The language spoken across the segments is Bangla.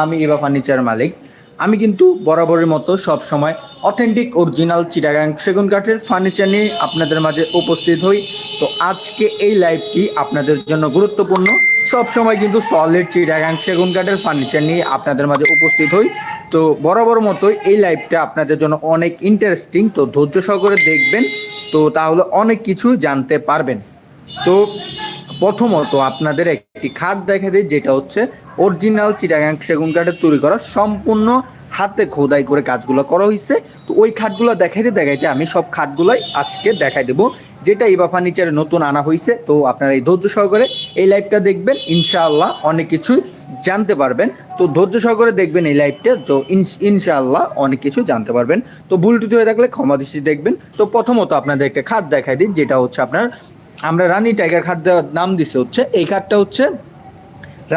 আমি ইভা ফার্নিচার মালিক। আমি কিন্তু বরাবরের মতো সব সময় অথেন্টিক অরিজিনাল চিটাগাং সেগুন কাঠের ফার্নিচার নিয়ে আপনাদের মাঝে উপস্থিত হই। তো আজকে এই লাইভটি আপনাদের জন্য গুরুত্বপূর্ণ। সব সময় কিন্তু সলিড চিটাগাং সেগুন কাঠের ফার্নিচার নিয়ে আপনাদের মাঝে উপস্থিত হই। তো বরাবর মতোই এই লাইভটা আপনাদের জন্য অনেক ইন্টারেস্টিং তো ধৈর্য সহকারে দেখবেন। তো তাহলে অনেক কিছু জানতে পারবেন। তো প্রথমত আপনাদের একটি খাট দেখা দিই, যেটা হচ্ছে অরিজিনাল চিটাগাং সেগুন কাঠের তৈরি করা, সম্পূর্ণ হাতে খোদাই করে কাজগুলো করা হয়েছে তো ওই খাটগুলো দেখাইতে দেখাইতে আমি সব খাটগুলোই আজকে দেখাই দেবো, যেটা ইবা ফার্নিচারে নতুন আনা হয়েছে তো আপনারা এই ধৈর্য সহকারে এই লাইভটা দেখবেন, ইনশাআল্লাহ অনেক কিছুই জানতে পারবেন। তো ধৈর্য সহকারে দেখবেন এই লাইভটা তো ইনশাআল্লাহ অনেক কিছু জানতে পারবেন। তো ভুল হয়ে থাকলে ক্ষমা দৃষ্টি দেখবেন। তো প্রথমত আপনাদের একটা খাট দেখাই দিন যেটা হচ্ছে আপনার আমরা রানী টাইগার খাট দেওয়ার নাম দিছে হচ্ছে, এই খাটটা হচ্ছে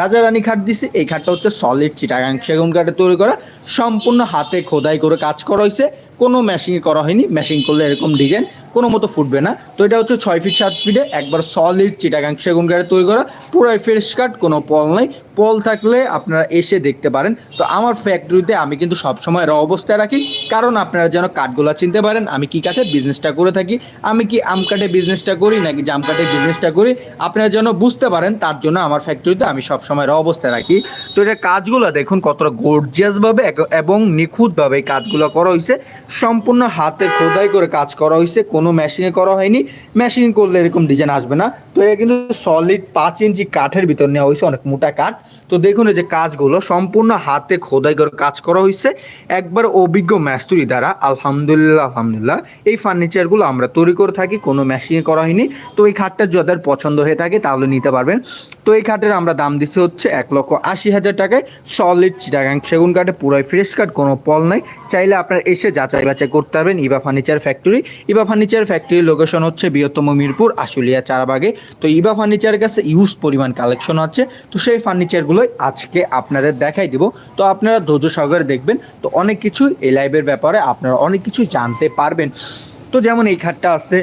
রাজা রানী খাট দিছে, এই খাটটা হচ্ছে সলিড চিটাগাং সেগুন কাঠে তৈরি করা, সম্পূর্ণ হাতে খোদাই করে কাজ করা হয়েছে কোনো মেশিনে করা হয়নি মেশিন করলে এরকম ডিজাইন কোনো মতো ফুটবে না। তো এটা হচ্ছে ছয় ফিট সাত ফিটে একবার সলিড চিটাগাং সেগুন কাঠে তৈরি করা। পুরাই ফ্রেশ কাঠ কোনো পল নাই। পল থাকলে আপনারা এসে দেখতে পারেন। তো আমার ফ্যাক্টরিতে আমি কিন্তু সবসময় র অবস্থায় রাখি। কারণ আপনারা যেন কাঠগুলো চিনতে পারেন, আমি কি কাঠে বিজনেসটা করে থাকি, আমি কি আম কাঠে বিজনেসটা করি নাকি জাম কাঠে বিজনেসটা করি, আপনারা যেন বুঝতে পারেন, তার জন্য আমার ফ্যাক্টরিতে আমি সবসময় র অবস্থায় রাখি। তো এটা কাজগুলো দেখুন কতটা গর্জিয়াসভাবে এবং নিখুঁতভাবে এই কাজগুলো করা হয়েছে সম্পূর্ণ হাতে খোদাই করে কাজ করা হয়েছে মেশিনে করা হয়নি। মেশিন করলে এরকম ডিজাইন আসবে না। তো এটা কিন্তু সলিড পাঁচ ইঞ্চি কাঠের ভিতর নেওয়া হয়েছে, অনেক মোটা কাঠ। তো দেখুন এই যে কাজগুলো সম্পূর্ণ হাতে খোদাই করে কাজ করা হয়েছে। একবার অভিজ্ঞ ম্যাস্তুরি দ্বারা, আলহামদুলিল্লাহ আলহামদুলিল্লাহ, এই ফার্নিচারগুলো আমরা তৈরি করে থাকি, কোনো মেশিনে করা হয়নি। তো এই খাটটা যাদের পছন্দ হয়ে থাকে তাহলে নিতে পারবেন। তো এই খাটের আমরা দাম দিচ্ছি হচ্ছে এক লক্ষ আশি হাজার টাকায়। সলিড চিটাগাং সেগুন কাঠে, পুরাই ফ্রেশ কাঠ, কোনো পল নাই। চাইলে আপনারা এসে যাচাই বাছাই করতে পারবেন ইবা ফার্নিচার ফ্যাক্টরি ইবা ফার্নিচার ফ্যাক্টরির লোকেশন হচ্ছে বৃহত্তম মিরপুর, আশুলিয়া, চারাবাগে। তো ইবা ফার্নিচারের কাছে ইউজ পরিমাণ কালেকশন আছে। তো সেই ফার্নিচারগুলোই আজকে আপনাদের দেখাই দিব। তো আপনারা ধৈর্য সহকারে দেখবেন। তো অনেক কিছু এই লাইভের ব্যাপারে আপনারা অনেক কিছু জানতে পারবেন। তো যেমন এই খাটটা আছে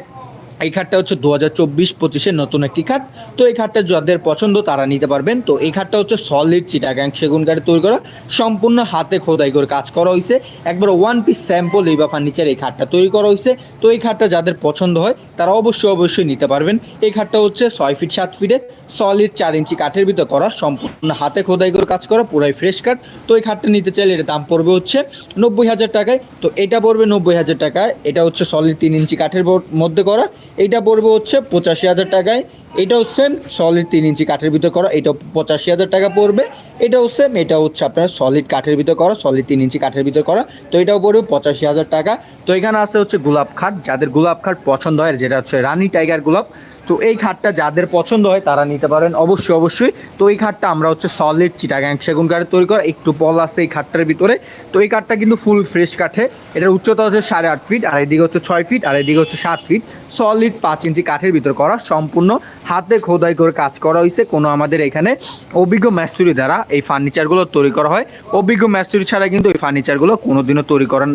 এই খাটটা হচ্ছে দু হাজার চব্বিশ পঁচিশের নতুন একটি খাট। তো এই খাটটা যাদের পছন্দ তারা নিতে পারবেন। তো এই খাটটা হচ্ছে সলিড চিটাগ্যাং সেগুন কাঠে তৈরি করা। সম্পূর্ণ হাতে খোদাই করে কাজ করা হয়েছে একবার ওয়ান পিস স্যাম্পল এই বা ফার্নিচার এই খাটটা তৈরি করা হয়েছে তো এই খাটটা যাদের পছন্দ হয়, তারা অবশ্যই অবশ্যই নিতে পারবেন। এই খাটটা হচ্ছে ছয় ফিট সাত ফিটে সলিড চার ইঞ্চি কাঠের ভিতর করা। সম্পূর্ণ হাতে খোদাই করে কাজ করা, পুরাই ফ্রেশ কাঠ তো এই খাটটা নিতে চাইলে এটা দাম পড়বে হচ্ছে নব্বই হাজার টাকায়। তো এটা পড়বে নব্বই হাজার টাকায়। এটা হচ্ছে সলিড তিন ইঞ্চি কাঠের মধ্যে করা। এটা পড়বে হচ্ছে পঁচাশি হাজার টাকায়। এটা হচ্ছে সলিড তিন ইঞ্চি কাঠের ভিতর করা এটা পঁচাশি হাজার টাকা পড়বে। এটা হচ্ছে এটা হচ্ছে আপনার সলিড কাঠের ভিতর করা সলিড তিন ইঞ্চি কাঠের ভিতর করা। তো এটাও পড়বে পঁচাশি হাজার টাকা। তো এখানে আছে হচ্ছে গোলাপ খাট, যাদের গোলাপ খাট পছন্দ হয়, যেটা হচ্ছে রানি টাইগার গোলাপ। তো এই খাটটা যাদের পছন্দ হয়, তারা নিতে পারেন, অবশ্যই অবশ্যই। তো এই খাটটা আমরা হচ্ছে সলিড চিটাগ্যাং সেগুন কাঠের তৈরি করা, একটু পল আছে এই খাটটার ভিতরে। তো এই কাঠটা কিন্তু ফুল ফ্রেশ কাঠে। এটার উচ্চতা হচ্ছে সাড়ে আট ফিট আর এদিকে হচ্ছে ছয় ফিট আর এদিকে হচ্ছে সাত ফিট সলিড পাঁচ ইঞ্চি কাঠের ভিতর করা, সম্পূর্ণ হাতে খোদাই করে কাজ করা হয়েছে কোনো আমাদের এখানে অভিজ্ঞ ম্যাস্তুরি দ্বারা এই ফার্নিচারগুলো তৈরি করা হয়। অভিজ্ঞ ম্যাস্তুরি ছাড়া কিন্তু এই ফার্নিচারগুলো কোনোদিনও তৈরি করা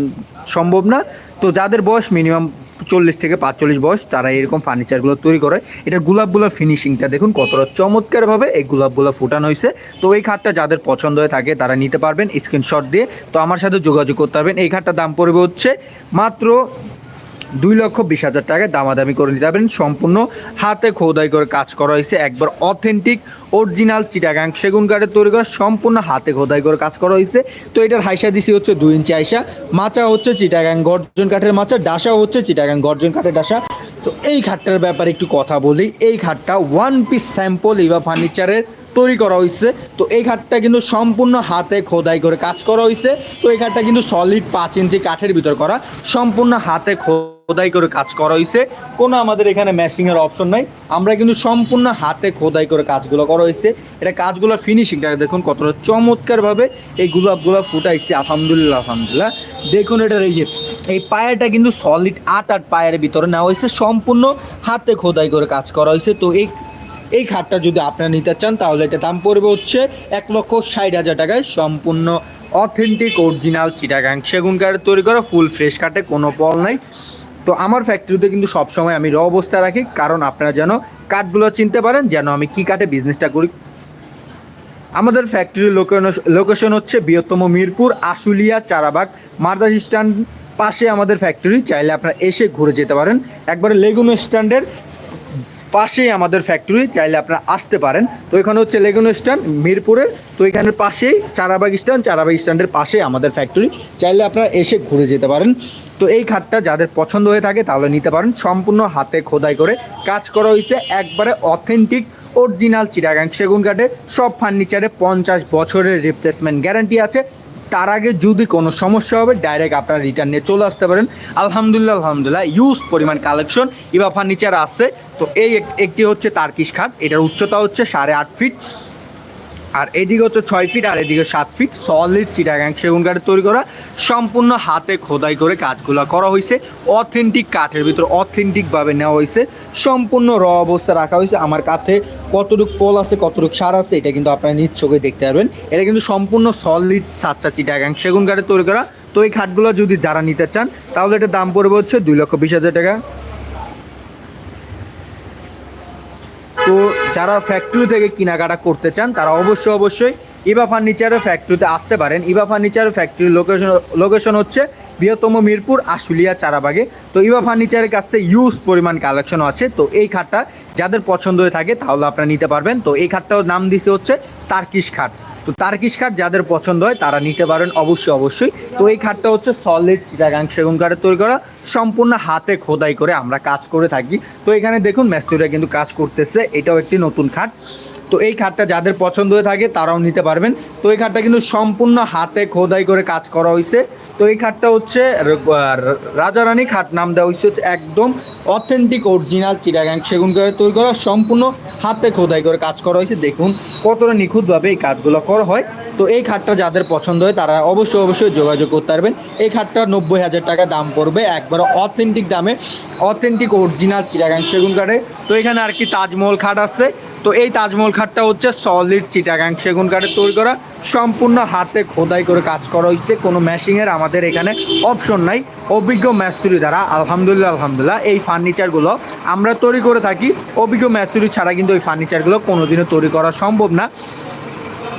সম্ভব না। তো যাদের বয়স মিনিমাম চল্লিশ থেকে পাঁচচল্লিশ বয়স, তারা এরকম ফার্নিচারগুলো তৈরি করে। এটা গোলাপগুলোর ফিনিশিংটা দেখুন, কতটা চমৎকারভাবে এই গোলাপগুলো ফুটানো হয়েছে তো এই খাটটা যাদের পছন্দ হয়ে থাকে, তারা নিতে পারবেন স্ক্রিনশট দিয়ে। তো আমার সাথে যোগাযোগ করতে পারবেন। এই খাটটার দাম পড়বে হচ্ছে মাত্র দুই লক্ষ বিশ হাজার টাকায় দামাদামি করে নিতে পারবেন। সম্পূর্ণ হাতে খোদাই করে কাজ করা হয়েছে। একবার অথেন্টিক অরিজিনাল চিটাগাং সেগুন কাঠের তৈরি করা, সম্পূর্ণ হাতে খোদাই করে কাজ করা হয়েছে। তো এটার হাইসা দিছি হচ্ছে দুই ইঞ্চি আইসা মাচা হচ্ছে চিটাগাং গর্জন কাঠের মাচা, ডাসা হচ্ছে চিটাগাং গর্জন কাঠের ডাসা। তো এই খাটটার ব্যাপারে একটু কথা বলি। এই খাটটা ওয়ান পিস স্যাম্পল ইভা ফার্নিচারের তৈরি করা হয়েছে। তো এই খাটটা কিন্তু সম্পূর্ণ হাতে খোদাই করে কাজ করা হয়েছে। তো এই খাটটা কিন্তু সলিড পাঁচ ইঞ্চি কাঠের ভিতর করা। সম্পূর্ণ হাতে খোদাই করে কাজ করা হয়েছে কোনো আমাদের এখানে ম্যাশিংয়ের অপশন নাই। আমরা কিন্তু সম্পূর্ণ হাতে খোদাই করে কাজগুলো করা হয়েছে এটা কাজগুলোর ফিনিশিংটা দেখুন কতটা চমৎকারভাবে এই গোলাপগুলো ফুটাইছে। আলহামদুলিল্লাহ আলহামদুলিল্লাহ। দেখুন এটার এই যে, এই পায়াটা কিন্তু সলিড আট আট পায়ের ভিতরে নেওয়া হয়েছে সম্পূর্ণ হাতে খোদাই করে কাজ করা হয়েছে তো এই এই খাটটা যদি আপনারা নিতে চান, তাহলে এটা দাম পড়বে হচ্ছে এক লক্ষ ষাট হাজার টাকায়। সম্পূর্ণ অথেন্টিক অরিজিনাল চিটাগাং সেগুন কাঠের তৈরি করা ফুল ফ্রেশ কাঠে কোনো পল নাই। তো আমার ফ্যাক্টরিতে কিন্তু সবসময় আমি র অবস্থা রাখি, কারণ আপনারা যেন কাঠগুলো চিনতে পারেন, যেন আমি কী কাঠে বিজনেসটা করি। আমাদের ফ্যাক্টরির লোকেশন হচ্ছে বৃহত্তম মিরপুর, আশুলিয়া, চারাবাগ মার্দাস স্ট্যান্ড পাশে আমাদের ফ্যাক্টরি চাইলে আপনারা এসে ঘুরে যেতে পারেন। একবারে লেগুন স্ট্যান্ডের পাশেই আমাদের ফ্যাক্টরি চাইলে আপনারা আসতে পারেন। তো এখানে হচ্ছে লেগুন স্ট্যান্ড মিরপুরের। তো এখানের পাশেই চারাবাগ স্ট্যান্ড চারাবাগ স্ট্যান্ডের পাশে আমাদের ফ্যাক্টরি চাইলে আপনারা এসে ঘুরে যেতে পারেন। তো এই খাটটা যাদের পছন্দ হয়ে থাকে, তাহলে নিতে পারেন। সম্পূর্ণ হাতে খোদাই করে কাজ করা হয়েছে একবারে অথেন্টিক অরিজিনাল চিটাগাং সেগুন কাঠে সব ফার্নিচারে পঞ্চাশ বছরের রিপ্লেসমেন্ট গ্যারান্টি আছে। তার আগে যদি কোনো সমস্যা হবে ডাইরেক্ট আপনারা রিটার্ন নিয়ে চলে আসতে পারেন। আলহামদুলিল্লাহ আলহামদুলিল্লাহ ইউজ পরিমাণ কালেকশন ইভা ফার্নিচার আছে তো এই একটি হচ্ছে তার্কিশ খাট এটার উচ্চতা হচ্ছে সাড়ে আট ফিট। আর এদিকে হচ্ছে ছয় ফিট, আর এদিকে সাত ফিট। সলিড চিটাগাং সেগুন কাঠের তৈরি করা, সম্পূর্ণ হাতে খোদাই করে কাজগুলো করা হয়েছে অথেন্টিক কাঠের ভিতর অথেন্টিকভাবে নেওয়া হয়েছে সম্পূর্ণ র অবস্থা রাখা হয়েছে আমার কাছে কতটুক পোল আছে, কতটুক সার আছে, এটা কিন্তু আপনারা নিজ চোখে দেখতে পারবেন। এটা কিন্তু সম্পূর্ণ সলিড সাতটা চিটাগাং সেগুন কাঠের তৈরি করা। তো এই খাটগুলো যদি যারা নিতে চান, তাহলে এটা দাম পড়বে হচ্ছে দুই লক্ষ বিশ হাজার টাকা। তো যারা ফ্যাক্টরি থেকে কেনাকাটা করতে চান, তারা অবশ্যই অবশ্যই ইবা ফার্নিচারের ফ্যাক্টরিতে আসতে পারেন। ইবা ফার্নিচার ফ্যাক্টরির লোকেশন লোকেশন হচ্ছে বৃহত্তম মিরপুর আশুলিয়া চারাবাগে। তো ইবা ফার্নিচারের কাছে ইউজ পরিমাণ কালেকশন আছে। তো এই খাটটা যাদের পছন্দ হয়ে থাকে, তাহলে আপনারা নিতে পারবেন। তো এই খাটটাও নাম দিছে হচ্ছে তার্কিশ খাট। তো তার্কিশ খাট যাদের পছন্দ হয়, তারা নিতে পারেন অবশ্যই অবশ্যই। তো এই খাটটা হচ্ছে সলিড চিটাগাং সেগুন কাঠের তৈরি করা। সম্পূর্ণ হাতে খোদাই করে আমরা কাজ করে থাকি। তো এখানে দেখুন মেস্তুরা কিন্তু কাজ করতেছে। এটাও একটি নতুন খাট। তো এই খাটটা যাদের পছন্দ হয়ে থাকে তারাও নিতে পারবেন। তো এই খাটটা কিন্তু সম্পূর্ণ হাতে খোদাই করে কাজ করা হয়েছে তো এই খাটটা হচ্ছে রাজারানী খাট, নাম দেওয়া হয়েছে হচ্ছে একদম অথেন্টিক অরিজিনাল চিটাগাং সেগুন করে তৈরি করা, সম্পূর্ণ হাতে খোদাই করে কাজ করা হয়েছে দেখুন কতটা নিখুঁতভাবে এই কাজগুলো করা হয়। তো এই খাটটা যাদের পছন্দ হয় তারা অবশ্যই অবশ্যই যোগাযোগ করতে পারবেন। এই খাটটা নব্বই হাজার টাকা দাম পড়বে একবার অথেন্টিক দামে অথেন্টিক অরিজিনাল চিটাগাং সেগুন কাঠে তো এখানে আর কি তাজমহল খাট আছে। তো এই তাজমহল খাটটা হচ্ছে সলিড চিটাগাং সেগুন কাঠের তৈরি করা। সম্পূর্ণ হাতে খোদাই করে কাজ করা হয়েছে। কোনো ম্যাশিংয়ের আমাদের এখানে অপশন নাই। অভিজ্ঞ ম্যাস্তুরি দ্বারা, আলহামদুলিল্লাহ আলহামদুলিল্লাহ, এই ফার্নিচারগুলো আমরা তৈরি করে থাকি। অভিজ্ঞ ম্যাস্তুরি ছাড়া কিন্তু এই ফার্নিচারগুলো কোনোদিনও তৈরি করা সম্ভব না।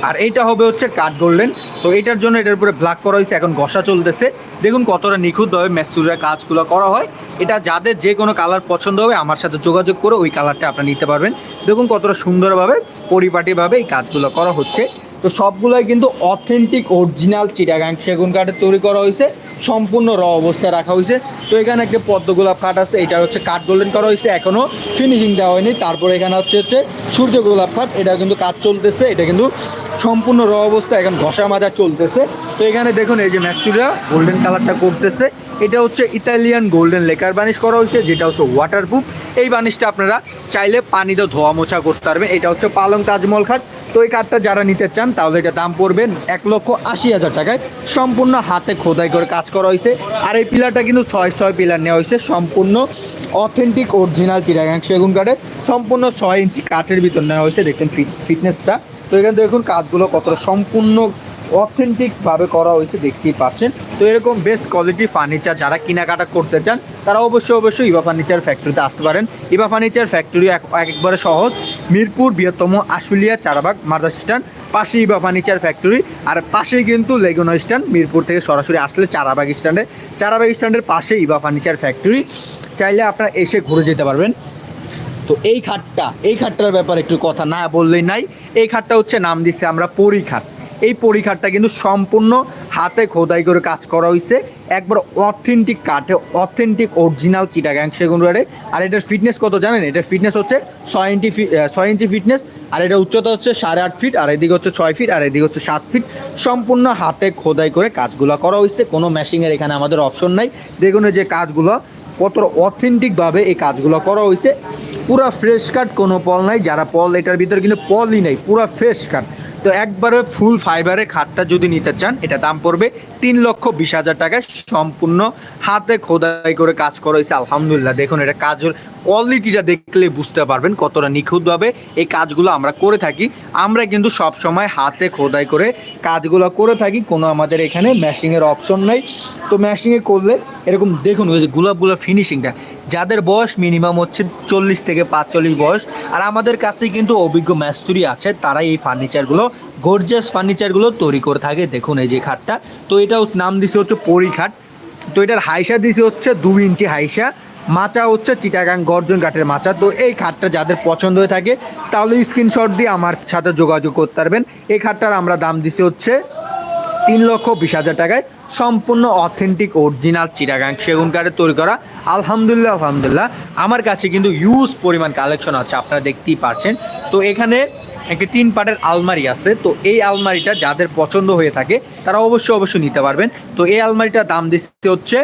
আর এইটা হবে হচ্ছে কাঠ গোল্ডেন। তো এটার জন্য এটার উপরে ব্ল্যাক করা হয়েছে, এখন ঘষা চলতেছে। দেখুন কতটা নিখুঁতভাবে মেস্তুরিরা কাজগুলো করা হয়। এটা যাদের যে কোনো কালার পছন্দ হবে, আমার সাথে যোগাযোগ করে ওই কালারটা আপনারা নিতে পারবেন। দেখুন কতটা সুন্দরভাবে, পরিপাটিভাবে এই কাজগুলো করা হচ্ছে। তো সবগুলোই কিন্তু অথেন্টিক অরিজিনাল চিটাগাং সেগুন কাঠের তৈরি করা হয়েছে। সম্পূর্ণ র অবস্থায় রাখা হয়েছে। তো এখানে একটা পদ্ম গোলাপ কাঠ আছে এটা হচ্ছে কাঠ গোল্ডেন করা হয়েছে। এখনও ফিনিশিং দেওয়া হয়নি। তারপরে এখানে হচ্ছে হচ্ছে সূর্য গোলাপ কাঠ এটা কিন্তু কাজ চলতেছে। এটা কিন্তু সম্পূর্ণ র অবস্থা এখন ঘষা মাজা চলতেছে। তো এখানে দেখুন এই যে ম্যাস্টুরা গোল্ডেন কালারটা করতেছে। এটা হচ্ছে ইতালিয়ান গোল্ডেন লেকার বানিশ করা হয়েছে, যেটা হচ্ছে ওয়াটারপ্রুফ এই বানিশটা আপনারা চাইলে পানিতে ধোয়া মোছা করতে পারবেন। এটা হচ্ছে পালং তাজমহল খাট। তো এই কাঠটা যারা নিতে চান, তাহলে এটা দাম পড়বে এক লক্ষ আশি হাজার টাকায়। সম্পূর্ণ হাতে খোদাই করে কাজ করা হয়েছে। আর এই পিলারটা কিন্তু ছয় ছয় পিলার নেওয়া হয়েছে। সম্পূর্ণ অথেন্টিক অরিজিনাল চিরাগাং সেগুন কাঠে সম্পূর্ণ ছয় ইঞ্চি কাঠের ভিতর নেওয়া হয়েছে। দেখুন ফিটনেসটা তো এখানে দেখুন কাজগুলো কতটা সম্পূর্ণ অথেন্টিকভাবে করা হয়েছে, দেখতেই পাচ্ছেন। তো এরকম বেস্ট কোয়ালিটি ফার্নিচার যারা কেনাকাটা করতে চান, তারা অবশ্যই অবশ্যই ইভা ফার্নিচার ফ্যাক্টরিতে আসতে পারেন। ইভা ফার্নিচার ফ্যাক্টরি এক একবারে সহজ। মিরপুর বৃহত্তম আশুলিয়া চারাবাগ মার্দাস স্ট্যান্ড পাশে ইভা ফার্নিচার ফ্যাক্টরি আর পাশেই কিন্তু লেগুনা স্ট্যান্ড মিরপুর থেকে সরাসরি আসলে চারাবাগ স্ট্যান্ডে চারাবাগ স্ট্যান্ডের পাশে ইভা ফার্নিচার ফ্যাক্টরি চাইলে আপনারা এসে ঘুরে যেতে পারবেন। তো এই খাটটা, এই খাটটার ব্যাপারে একটু কথা না বললেই নাই। এই খাটটা হচ্ছে নাম দিচ্ছে আমরা পরীক্ষাট এই পরীক্ষাটটা কিন্তু সম্পূর্ণ হাতে খোদাই করে কাজ করা হয়েছে একবার অথেন্টিক কাঠে অথেন্টিক অরিজিনাল চিটাগাং সেগুন আর এটার ফিটনেস কত জানেন? এটার ফিটনেস হচ্ছে ছয় ইঞ্চি ছয় ইঞ্চি ফিটনেস আর এটা উচ্চতা হচ্ছে সাড়ে আট ফিট আর এদিকে হচ্ছে ছয় ফিট আর এদিকে হচ্ছে সাত ফিট সম্পূর্ণ হাতে খোদাই করে কাজগুলো করা হয়েছে কোনো মেশিংয়ের এখানে আমাদের অপশন নাই। দেখুন যে কাজগুলো, কত অথেন্টিকভাবে এই কাজগুলো করা হয়েছে পুরা ফ্রেশ কাট কোনো পল নাই। যারা পল, এটার ভিতরে কিন্তু পলই নেই, পুরা ফ্রেশ কাট তো একবারে ফুল ফাইবারে খাটটা যদি নিতে চান, এটা দাম পড়বে তিন লক্ষ বিশ হাজার টাকায়। সম্পূর্ণ হাতে খোদাই করে কাজ করা হয়েছে, আলহামদুলিল্লাহ। দেখুন, এটা কাজের কোয়ালিটিটা দেখলে বুঝতে পারবেন কতটা নিখুঁতভাবে এই কাজগুলো আমরা করে থাকি। আমরা কিন্তু সব সময় হাতে খোদাই করে কাজগুলো করে থাকি, কোনো আমাদের এখানে ম্যাশিংয়ের অপশন নাই। তো ম্যাশিংয়ে করলে এরকম, দেখুন, ওই যে গোলাপগুলো ফিনিশিংটা যাদের বয়স মিনিমাম হচ্ছে চল্লিশ থেকে পাঁচচল্লিশ বয়স, আর আমাদের কাছে কিন্তু অভিজ্ঞ ম্যাস্তুরি আছে তারা এই ফার্নিচারগুলো গর্জাস ফার্নিচারগুলো তৈরি করে থাকে। দেখুন এই যে খাটটা, তো এটাও নাম দিছে হচ্ছে পরি খাট। তো এটার হাইসা দিছে হচ্ছে দু ইঞ্চি হাইসা, মাচা হচ্ছে চিটাগাং গর্জন কাঠের মাচা। তো এই খাটটা যাদের পছন্দ হয়ে থাকে, তাহলে স্ক্রিনশট দিয়ে আমার সাথে যোগাযোগ করতে পারবেন। এই খাটটার আমরা দাম দিছি হচ্ছে তিন লক্ষ বিশ হাজার টাকায় সম্পূর্ণ অথেন্টিক অরিজিনাল চিটাগাং সেগুন কাঠের তৈরি করা। আলহামদুলিল্লাহ আলহামদুলিল্লাহ। আমার কাছে কিন্তু ইউজ পরিমাণ কালেকশন আছে, আপনারা দেখতেই পাচ্ছেন তো এখানে একটি তিন পাটের আলমারি আছে। তো এই আলমারিটা যাদের পছন্দ হয়ে থাকে, তারা অবশ্যই অবশ্যই নিতে পারবেন। তো এই আলমারিটার দাম দিচ্ছে হচ্ছে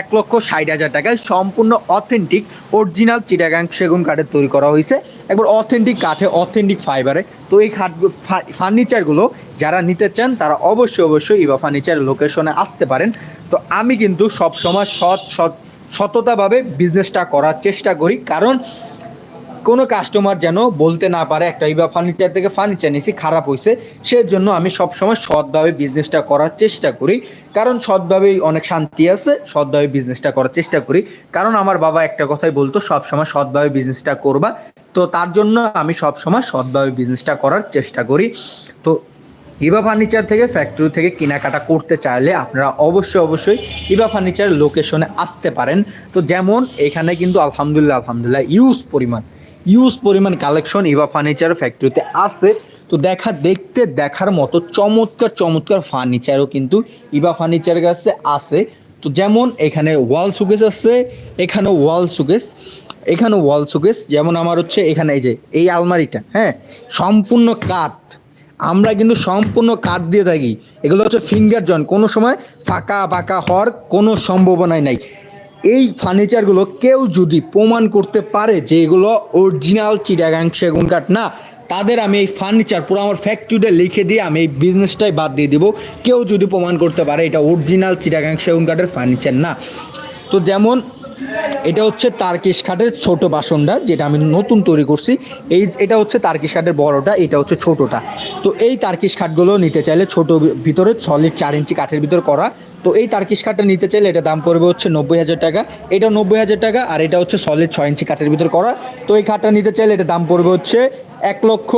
এক লক্ষ ষাট হাজার টাকায়। সম্পূর্ণ অথেন্টিক অরিজিনাল চিটাগাং সেগুন কাঠের তৈরি করা হয়েছে। একবার অথেন্টিক কাঠে অথেন্টিক ফাইবারে তো এই খাট ফার্নিচারগুলো যারা নিতে চান, তারা অবশ্যই অবশ্যই ইভা ফার্নিচার লোকেশনে আসতে পারেন। তো আমি কিন্তু সবসময় সৎ সৎ, সততাভাবে বিজনেসটা করার চেষ্টা করি। কারণ কোনো কাস্টমার যেন বলতে না পারে একটা ইবা ফার্নিচার থেকে ফার্নিচার নিয়েছি খারাপ হয়েছে সেজন্য আমি সবসময় সৎভাবে বিজনেসটা করার চেষ্টা করি। কারণ সৎভাবেই অনেক শান্তি আছে, সৎভাবে বিজনেসটা করার চেষ্টা করি। কারণ আমার বাবা একটা কথাই বলতো, সবসময় সৎভাবে বিজনেসটা করবা। তো তার জন্য আমি সবসময় সৎভাবে বিজনেসটা করার চেষ্টা করি। তো ইবা ফার্নিচার থেকে ফ্যাক্টরি থেকে কেনাকাটা করতে চাইলে আপনারা অবশ্যই অবশ্যই ইবা ফার্নিচার লোকেশনে আসতে পারেন। তো যেমন এখানে কিন্তু আলহামদুলিল্লাহ আলহামদুলিল্লাহ ইউজ পরিমাণ। ইউজ পরিমাণ কালেকশন ইবা ফার্নিচার ফ্যাক্টরিতে আছে। তো দেখা, দেখতে, দেখার মতো চমৎকার চমৎকার ফার্নিচারও কিন্তু ইবা ফার্নিচার কাছে আছে। তো যেমন এখানে ওয়াল সুকেস আছে এখানে ওয়াল সুকেস এখানে ওয়াল সুকেস যেমন আমার হচ্ছে এখানে এই যে, এই আলমারিটা হ্যাঁ? সম্পূর্ণ কাঠ। আমরা কিন্তু সম্পূর্ণ কাঠ দিয়ে থাকি। এগুলো হচ্ছে ফিঙ্গার জয়েন্ট কোনো সময় ফাঁকা ফাঁকা হওয়ার কোনো সম্ভাবনাই নাই। এই ফার্নিচারগুলো কেউ যদি প্রমাণ করতে পারে যে এগুলো অরিজিনাল চিটাগাং সেগুন কাঠ না, তাদের আমি এই ফার্নিচার পুরো আমার ফ্যাক্টরিতে লিখে দিয়ে আমি এই বিজনেসটাই বাদ দিয়ে দিব। কেউ যদি প্রমাণ করতে পারে এটা অরিজিনাল চিটাগাং সেগুন কাঠের ফার্নিচার না। তো যেমন এটা হচ্ছে তার্কিশ খাটের ছোট বাসনটা, যেটা আমি নতুন তৈরি করছি। এই এটা হচ্ছে তার্কিশ খাটের বড়টা, এটা হচ্ছে ছোটটা। তো এই তার্কিশ খাটগুলো নিতে চাইলে ছোট ভিতরে সলিড চার ইঞ্চি কাঠের ভিতর করা। তো এই তার্কিশ খাটটা নিতে চাইলে এটা দাম পড়বে হচ্ছে নব্বই হাজার টাকা। এটা নব্বই হাজার টাকা আর এটা হচ্ছে সলিড ছয় ইঞ্চি কাঠের ভিতর করা। তো এই খাটটা নিতে চাইলে এটা দাম পড়বে হচ্ছে এক লক্ষ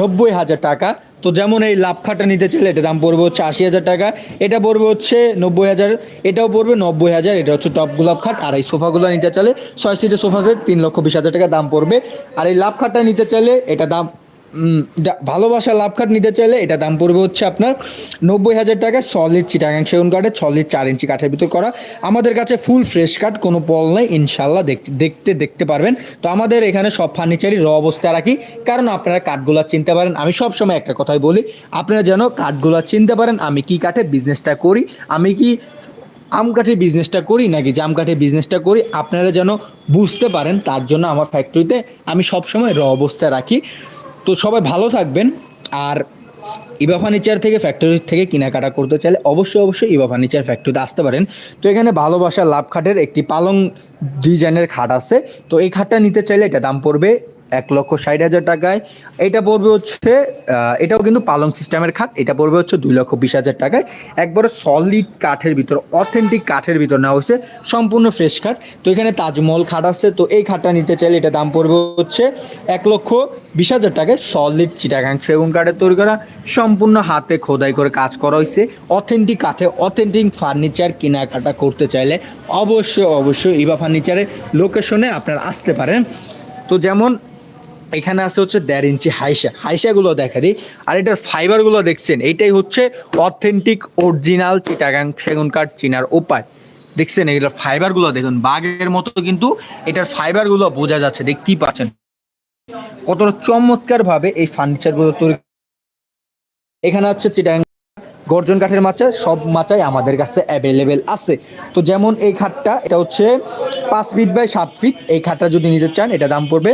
নব্বই হাজার টাকা। তো যেমন এই লাভ খাটটা নিতে চাইলে এটা দাম পড়বে হচ্ছে আশি হাজার টাকা। এটা পড়বে হচ্ছে নব্বই হাজার, এটাও পড়বে নব্বই হাজার। এটা হচ্ছে টপ গোলাপ খাট। আর এই সোফাগুলো নিতে চাইলে ছয় সিটের সোফা সেট তিন লক্ষ বিশ হাজার টাকা দাম পড়বে। আর এই লাভ খাটটা নিতে চাইলে এটা দাম ভালোবাসা লাভ খাট নিতে চাইলে এটা দাম পড়বে হচ্ছে আপনার নব্বই হাজার টাকা সলিড চিটাগাং সেগুন কাঠের সলিড চার ইঞ্চি কাঠের ভিতর করা। আমাদের কাছে ফুল ফ্রেশ কাঠ, কোনো পল নেই ইনশাল্লাহ দেখতে দেখতে পারবেন। তো আমাদের এখানে সব ফার্নিচারই র অবস্থা রাখি, কারণ আপনারা কাঠগুলা চিনতে পারেন। আমি সব সময় একটা কথাই বলি, আপনারা যেন কাঠগুলা চিনতে পারেন, আমি কি কাঠে বিজনেসটা করি, আমি কি আম কাঠের বিজনেসটা করি, নাকি জাম কাঠের বিজনেসটা করি, আপনারা যেন বুঝতে পারেন, তার জন্য আমার ফ্যাক্টরিতে আমি সবসময় র অবস্থায় রাখি। তো সবাই ভালো থাকবেন। আর ইবা ফার্নিচার থেকে ফ্যাক্টরি থেকে কেনাকাটা করতে চাইলে অবশ্যই অবশ্যই ইবা ফার্নিচার ফ্যাক্টরিতে আসতে পারেন। তো এখানে ভালোবাসা লাভ খাটের একটি পালং ডিজাইনের খাট আছে। তো এই খাটটা নিতে চাইলে এটা দাম পড়বে এক লক্ষ ষাট হাজার টাকায়। এটা পড়বে হচ্ছে এটাও কিন্তু পালং সিস্টেমের খাট, এটা পড়বে হচ্ছে দুই লক্ষ বিশ হাজার টাকায়। একবারে সলিড কাঠের ভিতর অথেন্টিক কাঠের ভিতর নেওয়া হয়েছে, সম্পূর্ণ ফ্রেশ খাট। তো এখানে তাজমহল খাট আছে, তো এই খাটটা নিতে চাইলে এটা দাম পড়বে হচ্ছে এক লক্ষ বিশ হাজার টাকায়। সলিড চিটাগাং সেগুন কাঠের তৈরি করা, সম্পূর্ণ হাতে খোদাই করে কাজ করা হয়েছে। অথেন্টিক কাঠে অথেন্টিক ফার্নিচার কেনাকাটা করতে চাইলে অবশ্যই অবশ্যই ইবা ফার্নিচারের লোকেশনে আপনারা আসতে পারেন। তো যেমন এখানে আছে হচ্ছে দেড় ইঞ্চি হাইসা। হাইসাগুলো দেখা দিই। আর এটার ফাইবারগুলো দেখছেন, এইটাই হচ্ছে অথেন্টিক অরিজিনাল চিটাগাং সেগুন কাঠ চিনার উপায়। দেখছেন এগুলোর ফাইবারগুলো দেখুন, বাঘের মতো কিন্তু এটার ফাইবারগুলো বোঝা যাচ্ছে, দেখতেই পাচ্ছেন। কতটা চমৎকারভাবে এই ফার্নিচারগুলো তৈরি এখানে হচ্ছে চিটাগাং গর্জন কাঠের মাচা, সব মাচাই আমাদের কাছে অ্যাভেলেবেল আছে। তো যেমন এই খাটটা, এটা হচ্ছে পাঁচ ফিট বাই সাত ফিট এই খাটটা যদি নিতে চান, এটা দাম পড়বে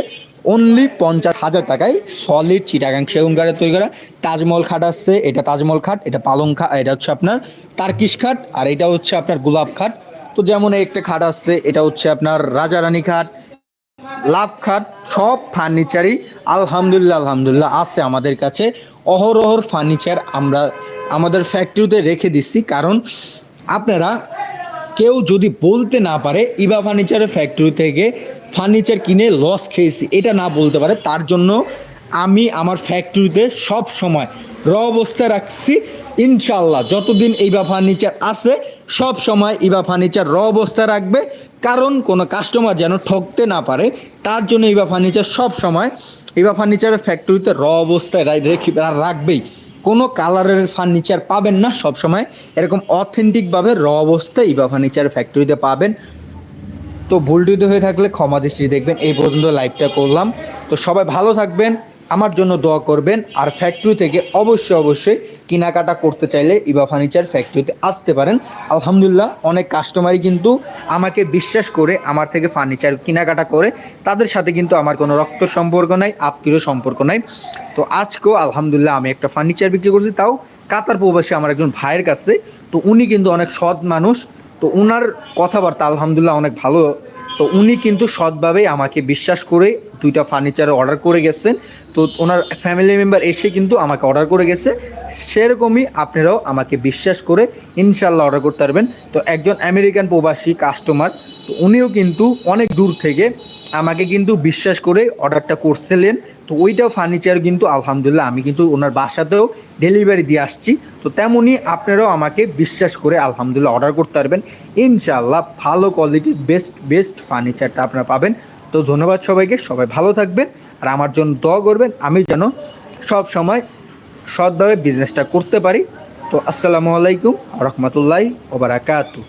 অনলি পঞ্চাশ হাজার টাকায় সলিড চিটাগাং সেগুন কাঠের তৈরি করা। তাজমহল খাট আসছে এটা তাজমহল খাট, এটা পালং খাট এটা হচ্ছে আপনার তার্কিশ খাট, আর এটা হচ্ছে আপনার গোলাপ খাট। তো যেমন একটা খাট আসছে এটা হচ্ছে আপনার রাজারানী খাট, লাভ খাট, সব ফার্নিচারই আলহামদুলিল্লাহ আলহামদুলিল্লাহ আছে আমাদের কাছে। অহরহর ফার্নিচার আমরা আমাদের ফ্যাক্টরিতে রেখে দিচ্ছি, কারণ আপনারা কেউ যদি বলতে না পারে, ইবা ফার্নিচারের ফ্যাক্টরি থেকে ফার্নিচার কিনে লস খেয়েছি, এটা না বলতে পারে, তার জন্য আমি আমার ফ্যাক্টরিতে সব সময় র অবস্থায় রাখছি ইনশাল্লাহ যতদিন ইবা ফার্নিচার আছে, সব সময় ইবা ফার্নিচার র অবস্থায় রাখবে, কারণ কোনো কাস্টমার যেন ঠকতে না পারে, তার জন্য ইবা ফার্নিচার সব সময় ইবা ফার্নিচারের ফ্যাক্টরিতে র অবস্থায় রা- রেখে রাখবেই। কোনো কালারের ফার্নিচার পাবেন না সব সময় এরকম অথেন্টিকভাবে র অবস্থায় ইবা ফার্নিচার ফ্যাক্টরিতে পাবেন। তো ভুল টুইতে হয়ে থাকলে ক্ষমা দৃষ্টি দেখবেন। এই পর্যন্ত লাইভটা করলাম। তো সবাই ভালো থাকবেন। আমার জন্য দোয়া করবেন আর ফ্যাক্টরি থেকে অবশ্যই অবশ্যই কেনাকাটা করতে চাইলে ইবা ফার্নিচার ফ্যাক্টরিতে আসতে পারেন। আলহামদুলিল্লাহ, অনেক কাস্টমারই কিন্তু আমাকে বিশ্বাস করে আমার থেকে ফার্নিচার কেনাকাটা করে, তাদের সাথে কিন্তু আমার কোনো রক্ত সম্পর্ক নাই, আত্মীয় সম্পর্ক নাই। তো আজকেও আলহামদুলিল্লাহ আমি একটা ফার্নিচার বিক্রি করছি, তাও কাতার প্রবাসী আমার একজন ভাইয়ের কাছে। তো উনি কিন্তু অনেক সৎ মানুষ, তো ওনার কথাবার্তা আলহামদুলিল্লাহ অনেক ভালো। তো উনি কিন্তু সৎভাবেই আমাকে বিশ্বাস করে দুইটা ফার্নিচার অর্ডার করে গেছেন। তো ওনার ফ্যামিলি মেম্বার এসে কিন্তু আমাকে অর্ডার করে গেছে। সেরকমই আপনারাও আমাকে বিশ্বাস করে ইনশাল্লাহ অর্ডার করতে পারবেন। তো একজন আমেরিকান প্রবাসী কাস্টমার তো উনিও কিন্তু অনেক দূর থেকে আমাকে কিন্তু বিশ্বাস করে অর্ডারটা করছিলেন। তো ওইটাও ফার্নিচার কিন্তু আলহামদুলিল্লাহ আমি কিন্তু ওনার বাসাতেও ডেলিভারি দিয়ে আসছি। তো তেমনই আপনারাও আমাকে বিশ্বাস করে আলহামদুলিল্লাহ অর্ডার করতে পারবেন। ইনশাল্লাহ ভালো কোয়ালিটির বেস্ট বেস্ট ফার্নিচারটা আপনারা পাবেন। তো ধন্যবাদ সবাইকে। সবাই ভালো থাকবেন আর আমার জন্য দোয়া করবেন, আমি যেন সব সময় সৎভাবে বিজনেসটা করতে পারি। তো আসসালামু আলাইকুম, রহমতুল্লাহ ওবরাকাতু